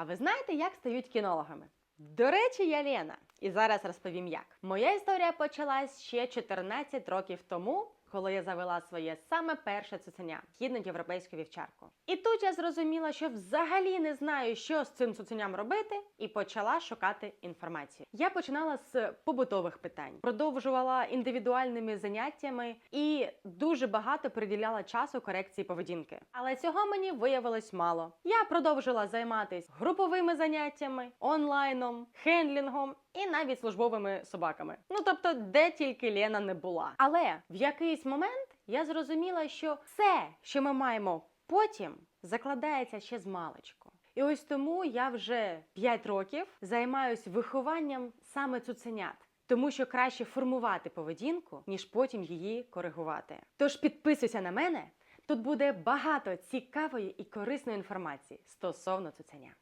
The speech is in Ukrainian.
А ви знаєте, як стають кінологами? До речі, я Лена, і зараз розповім як. Моя історія почалась ще 14 років тому, коли я завела своє саме перше цуценя європейську вівчарку. І тут я зрозуміла, що взагалі не знаю, що з цим цуценям робити, і почала шукати інформацію. Я починала з побутових питань, продовжувала індивідуальними заняттями і дуже багато приділяла часу корекції поведінки. Але цього мені виявилось мало. Я продовжила займатися груповими заняттями, онлайном, хендлінгом і навіть службовими собаками. Ну тобто, де тільки Лена не була. Але в якийсь момент я зрозуміла, що все, що ми маємо потім, закладається ще з маличку. І ось тому я вже 5 років займаюся вихованням саме цуценят. Тому що краще формувати поведінку, ніж потім її коригувати. Тож підписуйся на мене, тут буде багато цікавої і корисної інформації стосовно цуценя.